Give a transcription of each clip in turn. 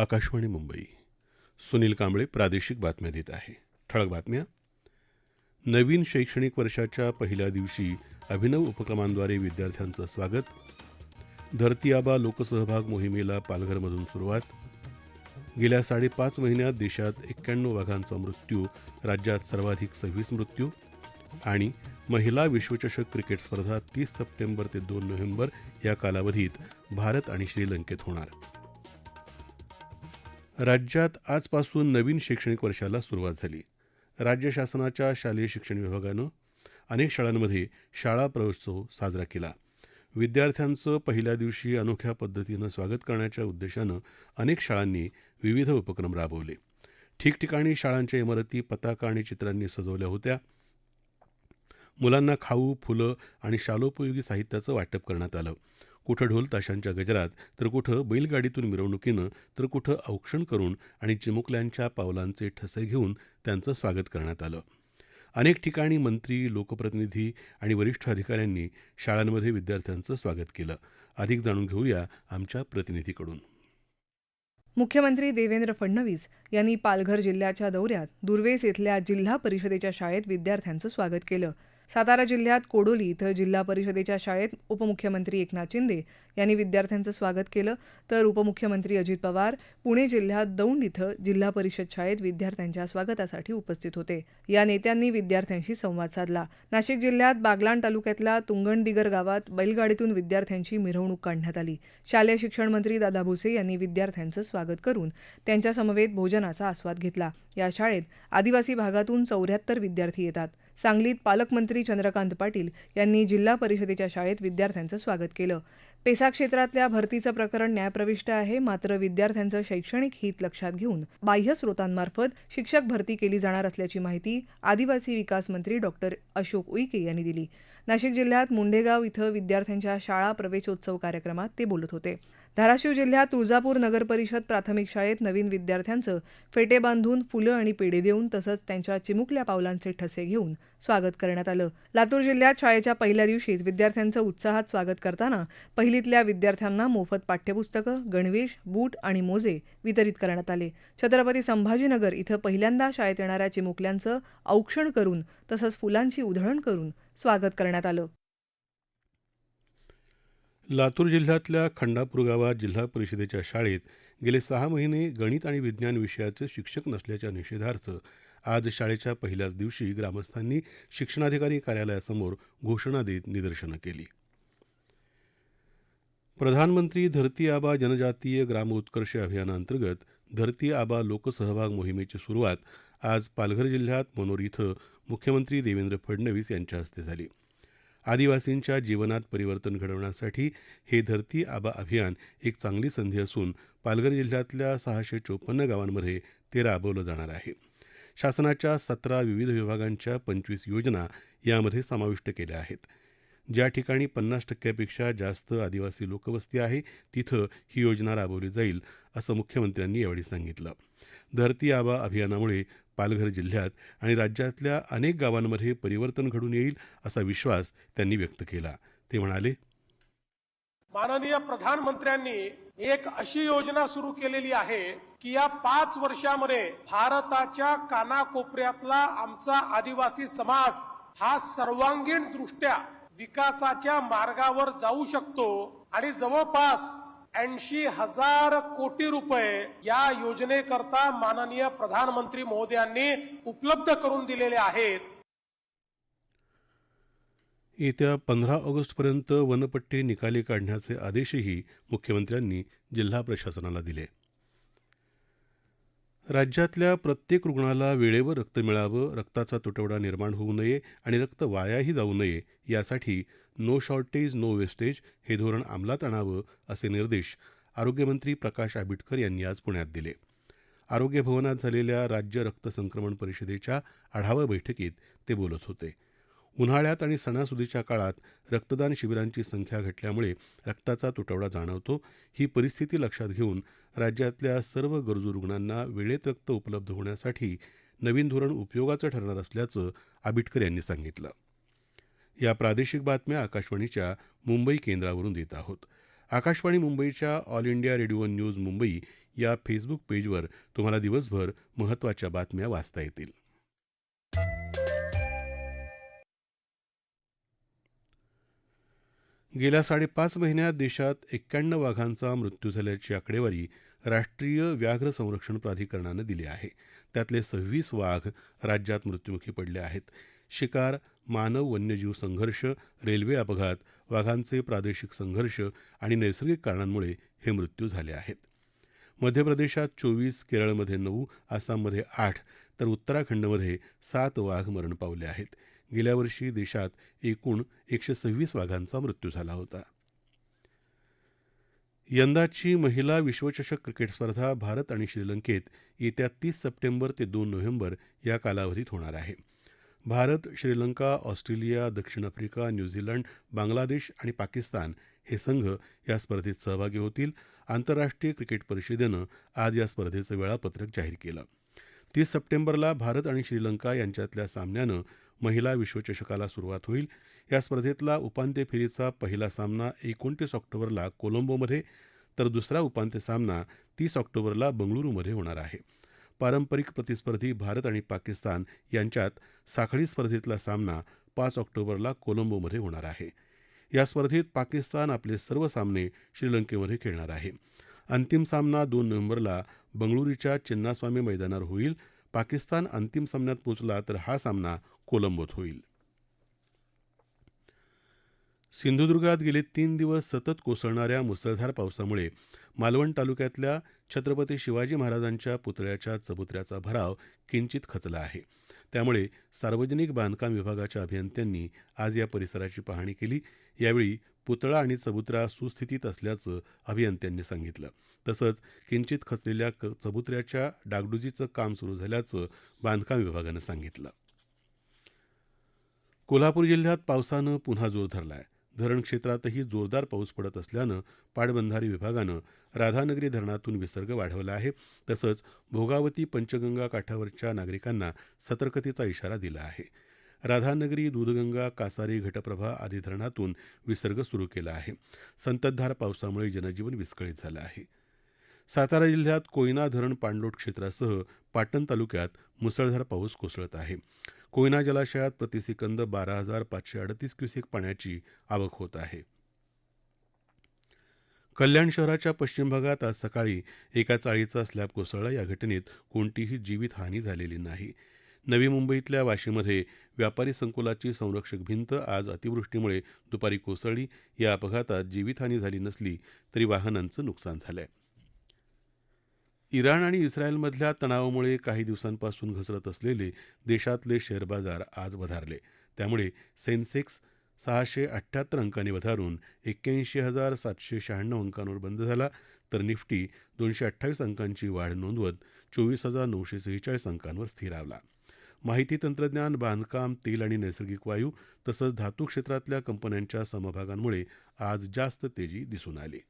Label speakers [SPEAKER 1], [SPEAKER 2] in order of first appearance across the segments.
[SPEAKER 1] आकाशवाणी मुंबई सुनील कांबळे प्रादेशिक बातम्या देत आहे ठळक बातम्या नवीन शैक्षणिक वर्षाच्या पहिल्या दिवशी अभिनव उपक्रमांद्वारे विद्यार्थ्यांचं स्वागत धरती आबा लोकसहभाग मोहिमेला पालघरमधून सुरुवात गेल्या साडेपाच महिन्यात देशात एक्क्याण्णव वाघांचा मृत्यू राज्यात सर्वाधिक सव्वीस मृत्यू आणि महिला विश्वचषक क्रिकेट स्पर्धा तीस सप्टेंबर ते दोन नोव्हेंबर या कालावधीत भारत आणि श्रीलंकेत होणार राज्यात आजपासून नवीन शैक्षणिक वर्षाला सुरुवात झाली राज्य शासनाच्या शालेय शिक्षण विभागानं अनेक शाळांमध्ये शाळा प्रवेशोत्सव साजरा केला विद्यार्थ्यांचं पहिल्या दिवशी अनोख्या पद्धतीनं स्वागत करण्याच्या उद्देशानं अनेक शाळांनी विविध उपक्रम राबवले ठिकठिकाणी शाळांच्या इमारती पताका आणि चित्रांनी सजवल्या होत्या मुलांना खाऊ फुलं आणि शालोपयोगी साहित्याचं वाटप करण्यात आलं कुठं ढोल ताशांच्या गजरात तर कुठं बैलगाडीतून मिरवणुकीनं तर कुठं औक्षण करून आणि चिमुकल्यांच्या पावलांचे ठसे घेऊन त्यांचं स्वागत करण्यात आलं अनेक ठिकाणी मंत्री लोकप्रतिनिधी आणि वरिष्ठ अधिकाऱ्यांनी शाळांमध्ये विद्यार्थ्यांचं स्वागत केलं अधिक जाणून घेऊया आमच्या प्रतिनिधीकडून
[SPEAKER 2] मुख्यमंत्री देवेंद्र फडणवीस यांनी पालघर जिल्ह्याच्या दौऱ्यात दुर्वेस इथल्या जिल्हा परिषदेच्या शाळेत विद्यार्थ्यांचं स्वागत केलं सातारा जिल्ह्यात कोडोली इथं जिल्हा परिषदेच्या शाळेत उपमुख्यमंत्री एकनाथ शिंदे यांनी विद्यार्थ्यांचं स्वागत केलं तर उपमुख्यमंत्री अजित पवार पुणे जिल्ह्यात दौंड इथं जिल्हा परिषद शाळेत विद्यार्थ्यांच्या स्वागतासाठी उपस्थित होते या नेत्यांनी विद्यार्थ्यांशी संवाद साधला नाशिक जिल्ह्यात बागलाण तालुक्यातल्या तुंगणदिगर गावात बैलगाडीतून विद्यार्थ्यांची मिरवणूक काढण्यात आली शालेय शिक्षण मंत्री दादा भुसे यांनी विद्यार्थ्यांचं स्वागत करून त्यांच्यासमवेत भोजनाचा आस्वाद घेतला या शाळेत आदिवासी भागातून चौऱ्याहत्तर विद्यार्थी येतात सांगलीत पालकमंत्री चंद्रकांत पाटील यांनी जिल्हा परिषदेच्या शाळेत विद्यार्थ्यांचं स्वागत केलं पेसा क्षेत्रातल्या भरतीचं प्रकरण न्यायप्रविष्ट आहे मात्र विद्यार्थ्यांचं शैक्षणिक हित लक्षात घेऊन बाह्य स्रोतांमार्फत शिक्षक भरती केली जाणार असल्याची माहिती आदिवासी विकास मंत्री डॉक्टर अशोक उईके यांनी दिली नाशिक जिल्ह्यात मुंडेगाव इथं विद्यार्थ्यांच्या शाळा प्रवेशोत्सव कार्यक्रमात ते बोलत होते धाराशिव जिल्ह्यात तुळजापूर नगरपरिषद प्राथमिक शाळेत नवीन विद्यार्थ्यांचं फेटे बांधून फुलं आणि पेढे देऊन तसंच त्यांच्या चिमुकल्या पावलांचे ठसे घेऊन स्वागत करण्यात आलं लातूर जिल्ह्यात शाळेच्या पहिल्या दिवशीच विद्यार्थ्यांचं उत्साहात स्वागत करताना पहिलीतल्या विद्यार्थ्यांना मोफत पाठ्यपुस्तकं गणवेश बूट आणि मोजे वितरित करण्यात आले छत्रपती संभाजीनगर इथं पहिल्यांदा शाळेत येणाऱ्या चिमुकल्यांचं औक्षण करून तसंच फुलांची उधळण करून स्वागत करण्यात आलं
[SPEAKER 1] लातूर जिल्ह्यातल्या खंडापूर गावात जिल्हा परिषदेच्या शाळेत गेले सहा महिने गणित आणि विज्ञान विषयाचे शिक्षक नसल्याच्या निषेधार्थ आज शाळेच्या पहिल्याच दिवशी ग्रामस्थांनी शिक्षणाधिकारी कार्यालयासमोर घोषणा देत निदर्शनं केली प्रधानमंत्री धरती आबा जनजातीय ग्राम उत्कर्ष अभियानांतर्गत धरती आबा लोकसहभाग मोहिमेची सुरुवात आज पालघर जिल्ह्यात मनोर इथं मुख्यमंत्री देवेंद्र फडणवीस यांच्या हस्ते झाली आदिवासींच्या जीवनात परिवर्तन घडवण्यासाठी हे धरती आबा अभियान एक चांगली संधी असून पालघर जिल्ह्यातल्या सहाशे चोपन्न गावांमध्ये ते राबवलं जाणार आहे शासनाच्या सतरा विविध विभागांच्या पंचवीस योजना यामध्ये समाविष्ट केल्या आहेत ज्या ठिकाणी पन्नास टक्क्यापेक्षा जास्त आदिवासी लोकवस्ती आहे तिथं ही योजना राबवली जाईल असं मुख्यमंत्र्यांनी यावेळी सांगितलं धरती आबा अभियानामुळे पालघर जिल्ह्यात आणि राज्यातल्या अनेक गावांमध्ये परिवर्तन घडून येईल असा विश्वास त्यांनी व्यक्त केला ते म्हणाले
[SPEAKER 3] माननीय प्रधानमंत्र्यांनी एक अशी योजना सुरू केलेली आहे की या पाच वर्षामध्ये भारताच्या कानाकोपऱ्यातला आमचा आदिवासी समाज हा सर्वांगीण दृष्ट्या विकासाच्या मार्गावर जाऊ शकतो आणि जवळपास ऐंशी हजार कोटी रुपये या योजनेकरता माननीय प्रधानमंत्री महोदयांनी उपलब्ध करून दिलेले आहेत
[SPEAKER 1] येत्या पंधरा ऑगस्टपर्यंत वनपट्टी निकाली काढण्याचे आदेशही मुख्यमंत्र्यांनी जिल्हा प्रशासनाला दिले राज्यातल्या प्रत्येक रुग्णाला वेळेवर रक्त मिळावं रक्ताचा तुटवडा निर्माण होऊ नये आणि रक्त वायाही जाऊ नये यासाठी नो शॉर्टेज नो वेस्टेज हे धोरण अंमलात आणावं असे निर्देश आरोग्यमंत्री प्रकाश आंबेडकर यांनी आज पुण्यात दिले आरोग्य भवनात झालेल्या राज्य रक्त संक्रमण परिषदेच्या आढावा बैठकीत ते बोलत होते उन्हाळ्यात आणि सणासुदीच्या काळात रक्तदान शिबिरांची संख्या घटल्यामुळे रक्ताचा तुटवडा जाणवतो ही परिस्थिती लक्षात घेऊन राज्यातल्या सर्व गरजू रुग्णांना वेळेत रक्त उपलब्ध होण्यासाठी नवीन धोरण उपयोगाचं ठरणार असल्याचं आबिटकर यांनी सांगितलं या प्रादेशिक बातम्या आकाशवाणीच्या मुंबई केंद्रावरून देत आहोत आकाशवाणी मुंबईच्या All India Radio news Mumbai या फेसबुक पेजवर तुम्हाला दिवसभर महत्त्वाच्या बातम्या वाचता येतील गेल्या साडेपाच महिन्यात देशात एक्क्याण्णव वाघांचा मृत्यू झाल्याची आकडेवारी राष्ट्रीय व्याघ्र संरक्षण प्राधिकरणानं दिली आहे त्यातले सव्वीस वाघ राज्यात मृत्यूमुखी पडले आहेत शिकार मानव वन्यजीव संघर्ष रेल्वे अपघात वाघांचे प्रादेशिक संघर्ष आणि नैसर्गिक कारणांमुळे हे मृत्यू झाले आहेत मध्य प्रदेशात चोवीस केरळमध्ये नऊ आसाममध्ये आठ तर उत्तराखंडमध्ये सात वाघ मरण पावले आहेत गेल्या वर्षी देशात एकूण एकशे सव्वीस वाघांचा मृत्यू झाला होता यंदाची महिला विश्वचषक क्रिकेट स्पर्धा भारत आणि श्रीलंकेत येत्या तीस सप्टेंबर ते दोन नोव्हेंबर या कालावधीत होणार आहे भारत श्रीलंका ऑस्ट्रेलिया दक्षिण आफ्रिका न्यूझीलंड बांगलादेश आणि पाकिस्तान हे संघ या स्पर्धेत सहभागी होतील आंतरराष्ट्रीय क्रिकेट परिषदेनं आज या स्पर्धेचं वेळापत्रक जाहीर केलं तीस सप्टेंबरला भारत आणि श्रीलंका यांच्यातल्या सामन्यानं महिला विश्वचषकाला सुरुवात होईल या स्पर्धेतला उपांत्य फेरीचा पहिला सामना एकोणतीस ऑक्टोबरला कोलंबोमध्ये तर दुसरा उपांत्य सामना तीस ऑक्टोबरला बंगळुरुमध्ये होणार आहे पारंपरिक प्रतिस्पर्धी भारत आणि पाकिस्तान यांच्यात साखळी स्पर्धेतला सामना पाच ऑक्टोबरला कोलंबोमध्ये होणार आहे या स्पर्धेत पाकिस्तान आपले सर्व सामने श्रीलंकेमध्ये खेळणार आहे अंतिम सामना दोन नोव्हेंबरला बंगळुरूच्या चिन्नास्वामी मैदानावर होईल पाकिस्तान अंतिम सामन्यात पोचला तर हा सामना कोलंबोत होईल सिंधुदुर्गात गेले तीन दिवस सतत कोसळणाऱ्या मुसळधार पावसामुळे मालवण तालुक्यातल्या छत्रपती शिवाजी महाराजांच्या पुतळ्याच्या चबुतऱ्याचा भराव किंचित खचला आहे त्यामुळे सार्वजनिक बांधकाम विभागाच्या अभियंत्यांनी आज या परिसराची पाहणी केली यावेळी पुतळा आणि चबुत्रा सुस्थितीत असल्याचं अभियंत्यांनी सांगितलं तसंच किंचित खचलेल्या चबुत्र्याच्या डागडुजीचं काम सुरू झाल्याचं बांधकाम विभागानं सांगितलं कोल्हापूर जिल्ह्यात पावसानं पुन्हा जोर धरला आहे धरण क्षेत्रातही जोरदार पाऊस पडत असल्यानं पाटबंधारी विभागानं राधानगरी धरणातून विसर्ग वाढवला आहे तसंच भोगावती पंचगंगा काठावरच्या नागरिकांना सतर्कतेचा इशारा दिला आहे राधानगरी दूधगंगा कासारी घटप्रभा आदी धरणातून विसर्ग सुरू केला आहे संततधार पावसामुळे जनजीवन विस्कळीत झालं आहे सातारा जिल्ह्यात कोयना धरण पाणलोट क्षेत्रासह पाटण तालुक्यात मुसळधार पाऊस कोसळत आहे कोयना जलाशयात प्रतिसेकंद बारा हजार पाचशे अडतीस क्युसेक पाण्याची आवक होत आहे कल्याण शहराच्या पश्चिम भागात आज सकाळी एका चाळीचा स्लॅब कोसळला या घटनेत कोणतीही जीवितहानी झालेली नाही नवी मुंबईतल्या वाशीमध्ये व्यापारी संकुलाची संरक्षक भिंत आज अतिवृष्टीमुळे दुपारी कोसळली या अपघातात जीवितहानी झाली नसली तरी वाहनांचं नुकसान झालंय इराण आणि इस्रायलमधल्या तणावामुळे काही दिवसांपासून घसरत असलेले देशातले शेअर बाजार आज वधारले त्यामुळे सेन्सेक्स सहाशे अठ्ठ्याहत्तर अंकांनी वधारून एक्क्याऐंशी हजार सातशे शहाण्णव अंकांवर बंद झाला तर निफ्टी दोनशे अठ्ठावीस अंकांची वाढ नोंदवत चोवीस हजार नऊशे सेहेचाळीस अंकांवर स्थिरावला माहिती तंत्रज्ञान बांधकाम तेल आणि नैसर्गिक वायू तसंच धातू क्षेत्रातल्या कंपन्यांच्या समभागांमुळे आज जास्त तेजी दिसून आली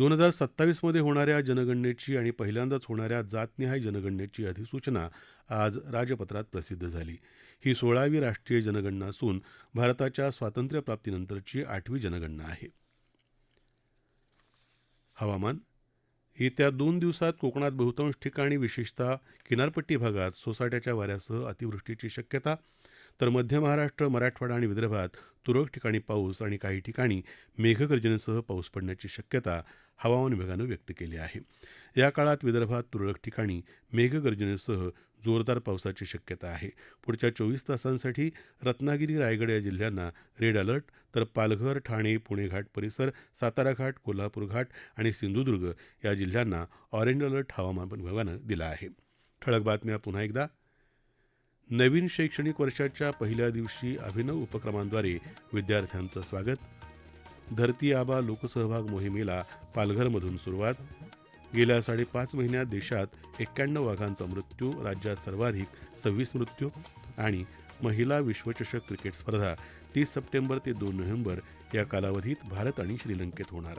[SPEAKER 1] दोन हजार सत्तावीसमध्ये होणाऱ्या जनगणनेची आणि पहिल्यांदाच होणाऱ्या जातनिहाय जनगणनेची अधिसूचना आज राजपत्रात प्रसिद्ध झाली ही सोळावी राष्ट्रीय जनगणना असून भारताच्या स्वातंत्र्यप्राप्तीनंतरची आठवी जनगणना आहे हवामान येत्या दोन दिवसात कोकणात बहुतांश ठिकाणी विशेषतः किनारपट्टी भागात सोसाट्याच्या वाऱ्यासह अतिवृष्टीची शक्यता तर मध्य महाराष्ट्र मराठवाडा आणि विदर्भात तुरळक ठिकाणी पाऊस आणि काही ठिकाणी मेघगर्जनेसह पाऊस पडण्याची शक्यता हवामान विभागानं व्यक्त केली आहे या काळात विदर्भात तुरळक ठिकाणी मेघगर्जनेसह जोरदार पावसाची शक्यता आहे पुढच्या चोवीस तासांसाठी रत्नागिरी रायगड या जिल्ह्यांना रेड अलर्ट तर पालघर ठाणे पुणे घाट परिसर सातारा घाट कोल्हापूर घाट आणि सिंधुदुर्ग या जिल्ह्यांना ऑरेंज अलर्ट हवामान विभागानं दिला आहे ठळक बातम्या पुन्हा एकदा नवीन शैक्षणिक वर्षाच्या पहिल्या दिवशी अभिनव उपक्रमांद्वारे विद्यार्थ्यांचं स्वागत धरती आबा लोकसहभाग मोहिमेला पालघरमधून सुरुवात गेल्या साडेपाच महिन्यात देशात एक्क्याण्णव वाघांचा मृत्यू राज्यात सर्वाधिक सव्वीस मृत्यू आणि महिला विश्वचषक क्रिकेट स्पर्धा तीस सप्टेंबर ते दोन नोव्हेंबर या कालावधीत भारत आणि श्रीलंकेत होणार